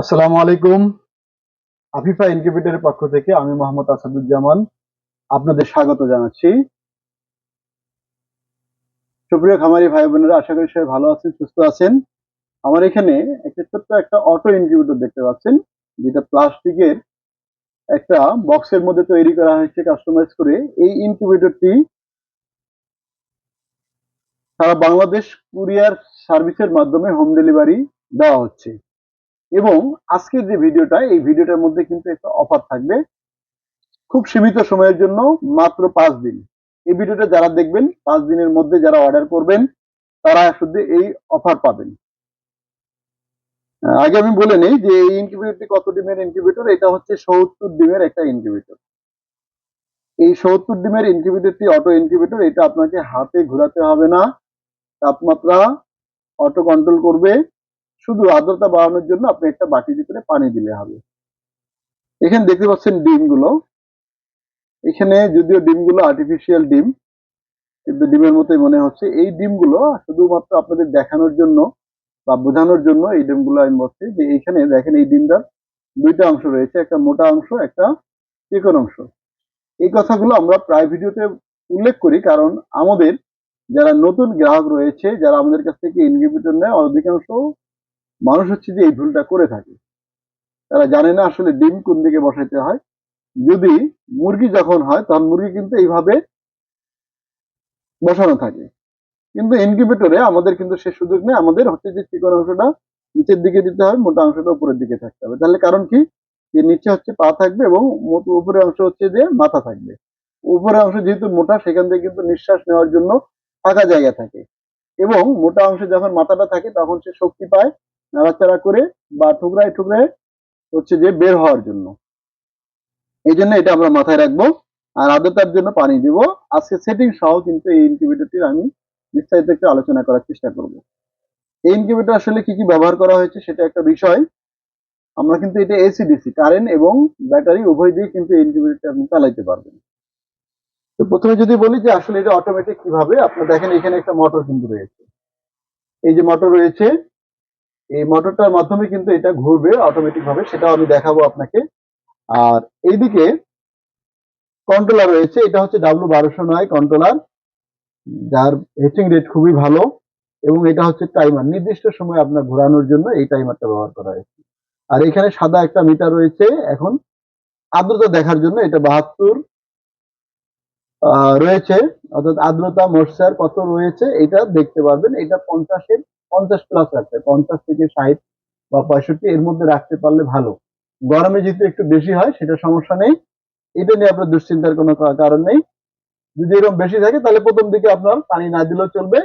আসসালামু আলাইকুম। আফিফা ইনকিউবেটরের পক্ষ থেকে আমি মোহাম্মদ আসাদুজ্জামান আপনাদের স্বাগত জানাচ্ছি। সুপ্রিয় খামারি ভাই বোনেরা, আশা করি সবাই ভালো আছেন, সুস্থ আছেন। আমার এখানে একটা ছোট্ট একটা অটো ইনকিউবেটর দেখতে পাচ্ছেন, যেটা প্লাস্টিকের একটা বক্সের মধ্যে তৈরি করা হয়েছে কাস্টমাইজ করে। এই ইনকিউবেটরটি সারা বাংলাদেশ কুরিয়ার সার্ভিসের মাধ্যমে হোম ডেলিভারি দেওয়া হচ্ছে। এবং আজকের যে ভিডিওটা, এই ভিডিওটার মধ্যে কিন্তু একটা অফার থাকবে। খুব সীমিত সময়ের জন্য মাত্র পাঁচ দিন। এই ভিডিওটা যারা দেখবেন, পাঁচ দিনের মধ্যে যারা অর্ডার করবেন, তারা শুধু এই অফার পাবেন। আগে আমি বলে নেই যে এই ইনকিউবেটরটি কত ডিমের ইনকিউবেটর এটা হচ্ছে সত্তর ডিমের একটা ইনকিউবেটর এই সত্তর ডিমের ইনকিউবেটরটি অটো ইনকিউবেটর এটা আপনাকে হাতে ঘোরাতে হবে না। তাপমাত্রা অটো কন্ট্রোল করবে। শুধু আর্দ্রতা বাড়ানোর জন্য আপনি একটা বাটির ভিতরে পানি দিলে হবে। এখানে দেখতে পাচ্ছেন ডিমগুলো। এখানে যদিও ডিমগুলো আর্টিফিশিয়াল ডিম, কিন্তু ডিমের মতোই মনে হচ্ছে। এই ডিমগুলো শুধুমাত্র আপনাদের দেখানোর জন্য বা বোঝানোর জন্য এই ডিমগুলো আমি বলছি যে এইখানে দেখেন এই ডিমটার দুইটা অংশ রয়েছে, একটা মোটা অংশ, একটা চিকন অংশ। এই কথাগুলো আমরা প্রায় ভিডিওতে উল্লেখ করি কারণ আমাদের যারা নতুন গ্রাহক রয়েছে, যারা আমাদের কাছ থেকে ইনকিউবেটর নেয়, অধিকাংশ মানুষ হচ্ছে যে এই ভুলটা করে থাকে। তারা জানে না আসলে ডিম কোন দিকে বসাইতে হয়। যদি মুরগি যখন হয়, তখন মুরগি কিন্তু এইভাবে বসানো থাকে। কিন্তু ইনকিউবেটরে আমাদের কিন্তু সে সুযোগ নেই। আমাদের হচ্ছে যে চিকন অংশটা নিচের দিকে দিতে হবে মোটা অংশটা উপরের দিকে থাকতে হবে। তাহলে কারণ কি? যে নিচে হচ্ছে পা থাকবে এবং উপরের অংশ হচ্ছে যে মাথা থাকবে। উপরের অংশ যেহেতু মোটা, সেখান থেকে কিন্তু নিঃশ্বাস নেওয়ার জন্য ফাঁকা জায়গা থাকে। এবং মোটা অংশে যখন মাথাটা থাকে, তখন সে শক্তি পায়। নাড়াচাড়া করে বা ঠুকরায় ঠুকরায় হচ্ছে যে বের হওয়ার জন্য। এই জন্য এটা আমরা মাথায় রাখব আর আদ্রতার জন্য পানি দিব। আজকে সেটিং সহ কিন্তু এই ইনকিউবেটরটির আমি বিস্তারিত একটু আলোচনা করার চেষ্টা করব। এই ইনকিউবেটর আসলে কি কি ব্যবহার করা হয়েছে সেটা একটা বিষয়। আমরা কিন্তু এটা এসি ডিসি কারেন্ট এবং ব্যাটারি উভয় দিয়ে কিন্তু এই ইনকিউবেটরটা আপনি চালাইতে পারবেন। তো প্রথমে যদি বলি যে আসলে এটা অটোমেটিক কীভাবে আপনি দেখেন এখানে একটা মোটর কিন্তু রয়েছে। এই যে মোটর রয়েছে এই মোটরটার মাধ্যমে কিন্তু এটা ঘুরবে অটোমেটিক ভাবে, সেটাও আমি দেখাবো আপনাকে। আর এইদিকে কন্ট্রোলার রয়েছে, এটা হচ্ছে ডাব্লু বারোশো নয় কন্ট্রোলার যার হেচিং রেট খুবই ভালো, এবং এটা হচ্ছে টাইমার নির্দিষ্ট সময় আপনার ঘোরানোর জন্য এই টাইমারটা ব্যবহার করা হয়েছে। আর এখানে সাদা একটা মিটার রয়েছে, এখন আর্দ্রতা দেখার জন্য এটা বাহাত্তর রয়েছে। অর্থাৎ আর্দ্রতা মশার কত রয়েছে, এটা দেখতে পারবেন। এটা পঞ্চাশের, পঞ্চাশ প্লাস রাখতে পঞ্চাশ থেকে ষাট বা পঁয়ষট্টি, এর মধ্যে রাখতে পারলে ভালো। গরমে যেহেতু একটু বেশি হয়, সেটা সমস্যা নেই। এটা নিয়ে আপনার দুশ্চিন্তার কোনো কারণ নেই। যদি এরকম বেশি থাকে, তাহলে প্রথম দিকে আপনার পানি না দিলেও চলবে।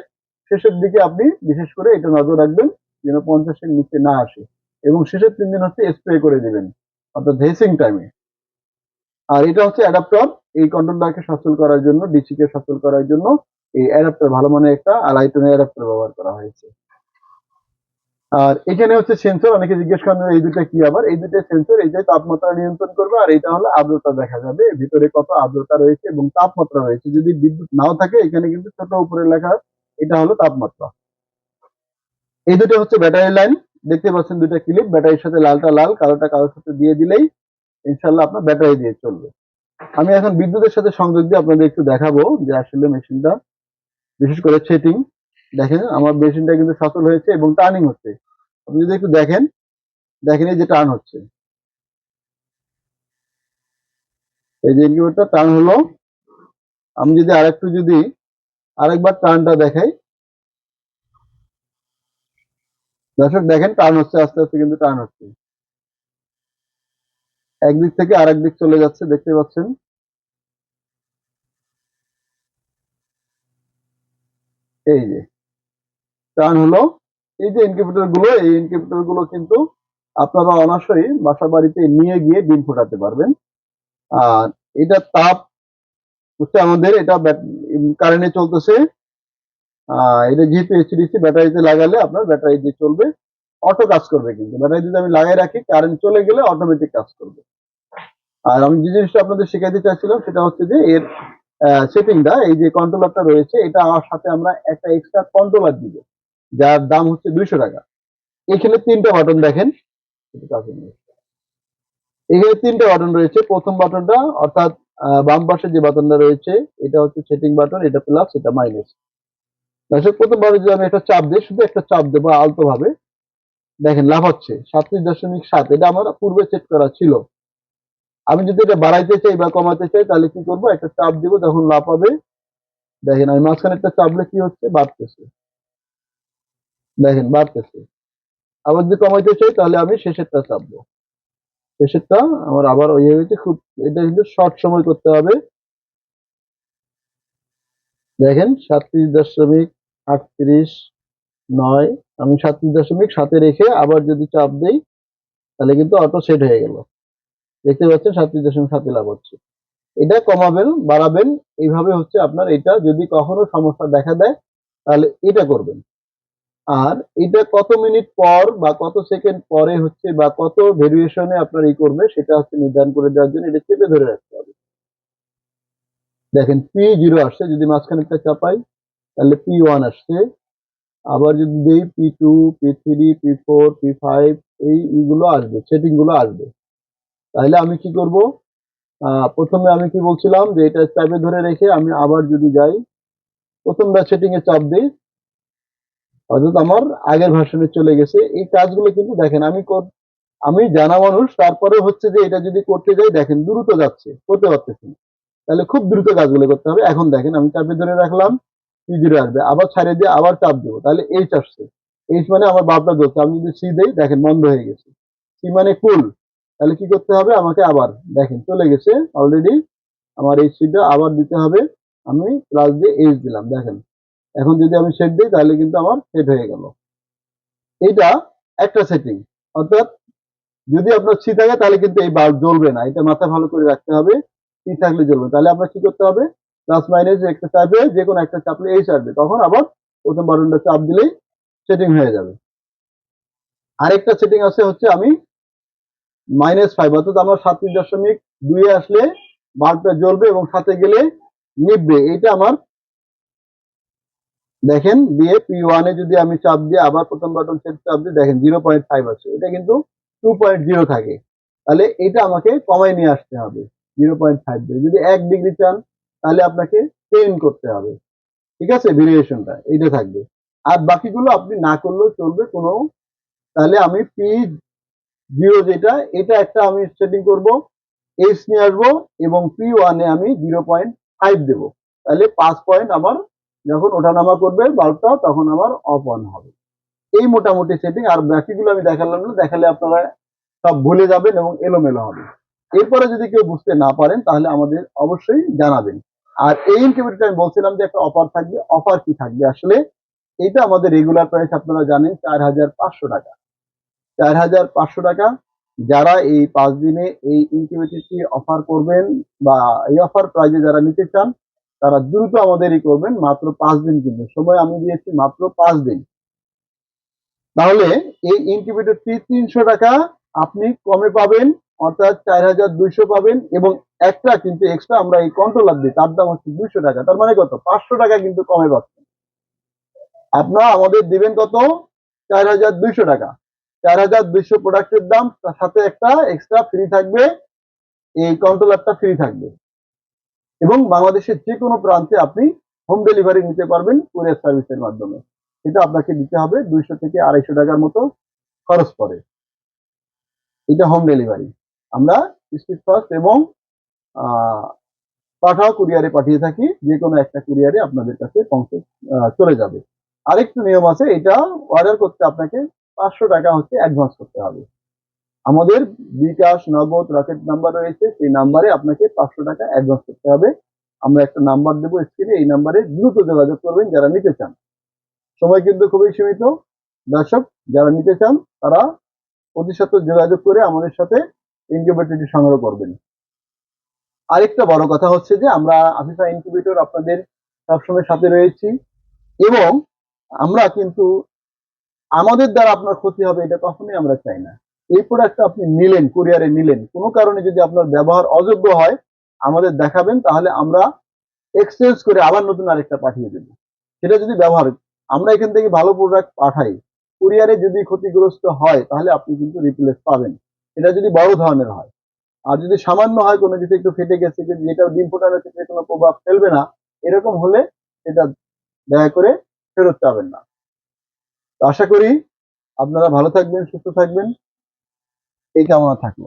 শেষের দিকে আপনি বিশেষ করে এটা নজর রাখবেন, যেন পঞ্চাশের নিচে না আসে। এবং শেষের তিন দিন হচ্ছে স্প্রে করে দিবেন, অর্থাৎ হেসিং টাইমে আর এটা হচ্ছে অ্যাডাপ্টার এই কন্ট্রোলটাকে সচল করার জন্য ডিসি কে সচল করার জন্য এই অ্যাডাপ্টার ভালো মানের একটা আলাইটনের অ্যাডাপ্টার ব্যবহার করা হয়েছে। আর এখানে হচ্ছে সেন্সর অনেকে জিজ্ঞেস করেন, এই দুটো কি আবার? এই দুটো সেন্সর এই যে তাপমাত্রা নিয়ন্ত্রণ করবে, আর এটা হলো আর্দ্রতা দেখা যাবে। ভিতরে কত আর্দ্রতা রয়েছে এবং তাপমাত্রা রয়েছে। যদি বিদ্যুৎ নাও থাকে, এখানে কিন্তু ছোট উপরে লেখা এটা হলো তাপমাত্রা। এই দুটো হচ্ছে ব্যাটারি লাইন দেখতে পাচ্ছেন দুটো ক্লিপ ব্যাটারির সাথে লালটা লাল, কালোটা কালোর সাথে দিয়ে দিলেই ইনশাল্লাহ আপনার ব্যাটারি দিয়ে চলবে। আমি এখন বিদ্যুতের সাথে সংযোগ দিয়ে আপনাদের একটু দেখাবো যে আসলে মেশিনটা, বিশেষ করে সেটিং, দেখেন, আমার মেশিনটা কিন্তু সচল হয়েছে এবং টার্নিং হচ্ছে। আপনি যদি একটু দেখেন দেখেন এই যে টার্ন হচ্ছে। এই যে ইনকিউবেটর টার্ন হলো। আমি যদি আরেকটু যদি আরেকবার টার্নটা দেখাই। দর্শক, দেখেন টার্ন হচ্ছে, আস্তে আস্তে কিন্তু টার্ন হচ্ছে। একদিক থেকে আরেক দিক চলে যাচ্ছে, দেখতে পাচ্ছেন? এই যে টার্ন হলো, এই যে ইনকিউবেটরগুলো, এই ইনকিউবেটরগুলো কিন্তু আপনারা অনাসই বাসা বাড়িতে নিয়ে গিয়ে ডিম ফোটাতে পারবেন। আর এটা তাপ হচ্ছে আমাদের এটা কারেন্টে চলতেছে। এটা যেহেতু এসিডিসি ব্যাটারিতে লাগালে আপনার ব্যাটারি দিয়ে চলবে। অটো কাজ করবে কিন্তু, ব্যাটারি যদি আমি লাগাই রাখি কারেন্ট চলে গেলে অটোমেটিক কাজ করবে। আর আমি যে জিনিসটা আপনাদের শেখাতে চাইছিলাম সেটা হচ্ছে যে এর সেটিংটা এই যে কন্ট্রোলারটা রয়েছে, এটা আমার সাথে আমরা একটা এক্সট্রা কন্ট্রোলার দিব, যার দাম হচ্ছে দুইশো টাকা। এখানে তিনটা বাটন দেখেন। এখানে তিনটা বাটন রয়েছে। প্রথম বাটনটা অর্থাৎ বাম পাশে যে বাটনটা রয়েছে, এটা হচ্ছে সেটিং বাটন এটা প্লাস এটা মাইনাস দর্শক, প্রথম ভাবে যদি আমি একটা চাপ দিই, শুধু একটা চাপ দেবো আলতো ভাবে দেখেন লাভ হচ্ছে সাতত্রিশ দশমিক সাত, এটা আমার পূর্বে সেট করা ছিল। আমি যদি এটা বাড়াইতে চাই বা কমাতে চাই, তাহলে কি করব? একটা চাপ দিব, যখন লাভ হবে দেখেন আমি মাঝখানে একটা চাপলে কি হচ্ছে, বাড়তেছে। দেখেন, বাড়তেছে। আবার যদি কমাইতে চাই, তাহলে আমি শেষেরটা চাপবো শেষেরটা আমার আবার ওই হয়েছে, খুব, এটা কিন্তু শর্ট সময় করতে হবে। দেখেন, সাতত্রিশ দশমিক আটত্রিশ নয়, আমি সাতত্রিশ দশমিক সাথে রেখে আবার যদি চাপ দেই, তাহলে কিন্তু অটো সেট হয়ে গেল। দেখতে পাচ্ছেন সাতত্রিশ দশমিক সাথে লাভ হচ্ছে। এটা কমাবেন, বাড়াবেন, এইভাবে হচ্ছে আপনার এটা যদি কখনো সমস্যা দেখা দেয়, তাহলে এটা করবেন। আর এটা কত মিনিট পর বা কত সেকেন্ড পরে হচ্ছে বা কত ভেরিয়েশনে আপনার ই করবে, সেটা হচ্ছে নির্ধারণ করে দেওয়ার জন্য এটা চেপে ধরে রাখতে হবে। দেখেন পি জিরো আসছে, যদি মাঝখানে একটা চাপাই, তাহলে পি ওয়ান আসছে। আবার যদি দিই P two P three P four P five এই ইগুলো আসবে সেটিংগুলো আসবে। তাহলে আমি কি করব? প্রথমে আমি কি বলছিলাম যে এটা চাপে ধরে রেখে আমি আবার যদি যাই প্রথমটা সেটিং এ চাপ দিই, অর্থাৎ আমার আগের ভার্সনে চলে গেছে। এই কাজগুলো কিন্তু দেখেন, আমি আমি জানা মানুষ তারপরে হচ্ছে যে এটা যদি করতে যাই, দেখেন দ্রুত যাচ্ছে, করতে পারতেছি। তাহলে খুব দ্রুত কাজগুলো করতে হবে। এখন দেখেন, আমি চাপে ধরে রাখলাম পি জিরো আসবে। আবার ছাড়িয়ে দিয়ে আবার চাপ দেবো। তাহলে এইচ আসছে। এইচ মানে আমার বাপটা জ্বলছে আমি যদি সি দেই, দেখেন বন্ধ হয়ে গেছে। সি মানে কুল তাহলে কি করতে হবে? আমাকে আবার দেখেন চলে গেছে অলরেডি আমার এই সিটা আবার দিতে হবে। আমি প্লাস দিয়ে এইচ দিলাম, দেখেন। এখন যদি আমি সেট দিই তাহলে কিন্তু আমার সেট হয়ে গেল। এইটা একটা সেটিং অর্থাৎ যদি আপনার সি থাকে তাহলে কিন্তু এই বাল্ব জ্বলবে না। এটা মাথা ভালো করে রাখতে হবে সি থাকলে জ্বলবে। তাহলে আপনার কি করতে হবে? প্লাস মাইনাস একটা চাপে যে কোনো একটা চাপলে এই আসবে তখন আবার প্রথম বাটনটা চাপ দিলেই সেটিং হয়ে যাবে। আরেকটা সেটিং আছে হচ্ছে আমি মাইনাস ফাইভ অর্থাৎ আমার সাতত্রিশ দশমিক দুইয়ে আসলে বাল্বটা জ্বলবে এবং সাথে গেলে নিববে এইটা আমার দেখেন, দিয়ে পি ওয়ানে যদি আমি চাপ দিয়ে আবার প্রথম বাটন সেট চাপ দিই দেখেন জিরো পয়েন্ট ফাইভ আছে। এটা কিন্তু টু পয়েন্ট জিরো থাকে। তাহলে এটা আমাকে কমাই নিয়ে আসতে হবে জিরো পয়েন্ট ফাইভ যদি এক ডিগ্রি চান, তাহলে আপনাকে টেন করতে হবে। ঠিক আছে? ভেরিয়েশনটা এইটা থাকবে। আর বাকিগুলো আপনি না করলেও চলবে কোনো। তাহলে আমি পি জিরো যেটা, এটা একটা আমি সেটিং করব এইচ নিয়ে আসব এবং পি ওয়ানে আমি জিরো পয়েন্ট ফাইভ দেবো। তাহলে পাঁচ পয়েন্ট আমার যখন ওঠানামা করবে বাল্বটা, তখন আমার অফ অন হবে। এই মোটামুটি সেটিং, আর বাকিগুলো আমি দেখালাম না, দেখালে আপনারা সব ভুলে যাবেন এবং এলোমেলো হবে। এরপরে যদি কেউ বুঝতে না পারেন, তাহলে আমাদের অবশ্যই জানাবেন। আর এই ইনকিউবেটরটা আমি বলছিলাম যে একটা অফার থাকবে অফার কি থাকবে? আসলে এটা আমাদের রেগুলার প্রাইস আপনারা জানেন, চার হাজার পাঁচশো টাকা। চার হাজার পাঁচশো টাকা। যারা এই পাঁচ দিনে এই ইনকিউবেটরটি অফার করবেন বা এই অফার প্রাইজে যারা নিতে চান, তারা দ্রুত আমাদেরই করবেন। মাত্র পাঁচ দিন কিন্তু। সময় আমি দিয়েছি মাত্র পাঁচ দিন। তাহলে এই ইনকিউবেটরটি তিনশো টাকা আপনি কমে পাবেন, অর্থাৎ চার হাজার দুইশো পাবেন এবং একটা কিন্তু এক্সট্রা আমরা এই কন্ট্রোলার দিই। তার দাম হচ্ছে দুইশো টাকা। তার মানে কত? পাঁচশো টাকা কিন্তু কমে পাচ্ছেন আপনারা আমাদের দিবেন কত? চার হাজার দুইশো টাকা। চার হাজার দুইশো প্রোডাক্টের দাম, তার সাথে একটা এক্সট্রা ফ্রি থাকবে। এই কন্ট্রোলারটা ফ্রি থাকবে। এবং বাংলাদেশের যে কোনো প্রান্তে আপনি হোম ডেলিভারি নিতে পারবেন কুরিয়ার সার্ভিসের মাধ্যমে। এটা আপনাকে দিতে হবে দুইশো থেকে আড়াইশো টাকার মতো খরচ পড়ে এটা হোম ডেলিভারি আমরা স্পিড ফাস্ট এবং পাঠাও কুরিয়ারে পাঠিয়ে থাকি যে কোনো একটা কুরিয়ারে আপনাদের কাছে পৌঁছে চলে যাবে। আরেকটু নিয়ম আছে, এটা অর্ডার করতে আপনাকে পাঁচশো টাকা হচ্ছে অ্যাডভান্স করতে হবে। আমাদের বিকাশ, নগদ রকেট নাম্বার রয়েছে, সেই নাম্বারে আপনাকে পাঁচশো টাকা অ্যাডভান্স করতে হবে। আমরা একটা নাম্বার দেবো স্ক্রিনে এই নাম্বারে দ্রুত যোগাযোগ করবেন যারা নিতে চান। সময় কিন্তু খুবই সীমিত। দর্শক, যারা নিতে চান, তারা প্রতিশত যোগাযোগ করে আমাদের সাথে ইনকিউবেটরটি সংগ্রহ করবেন। আরেকটা বড় কথা হচ্ছে যে, আমরা আফিফা ইনকিউবেটর আপনাদের সবসময় সাথে রয়েছি এবং আমরা কিন্তু আমাদের দ্বারা আপনার ক্ষতি হবে, এটা কখনোই আমরা চাই না। এই প্রোডাক্টটা আপনি নিলেন কুরিয়ারে নিলেন, কোনো কারণে যদি আপনার ব্যবহার অযোগ্য হয়, আমাদের দেখাবেন, তাহলে আমরা এক্সচেঞ্জ করে আবার নতুন আরেকটা পাঠিয়ে দেব। সেটা যদি ব্যবহার, আমরা এখান থেকে ভালো প্রোডাক্ট পাঠাই কুরিয়ারে যদি ক্ষতিগ্রস্ত হয়, তাহলে আপনি কিন্তু রিপ্লেস পাবেন। এটা যদি বড় ধরনের হয়। আর যদি সামান্য হয়, কোনো কিছু একটু ফেটে গেছে যেটা ডিম ফোটানোর ক্ষেত্রে কোনো প্রভাব ফেলবে না, এরকম হলে এটা দয়া করে ফেরত পাবেন না। আশা করি আপনারা ভালো থাকবেন সুস্থ থাকবেন। এই কামনা থাকল।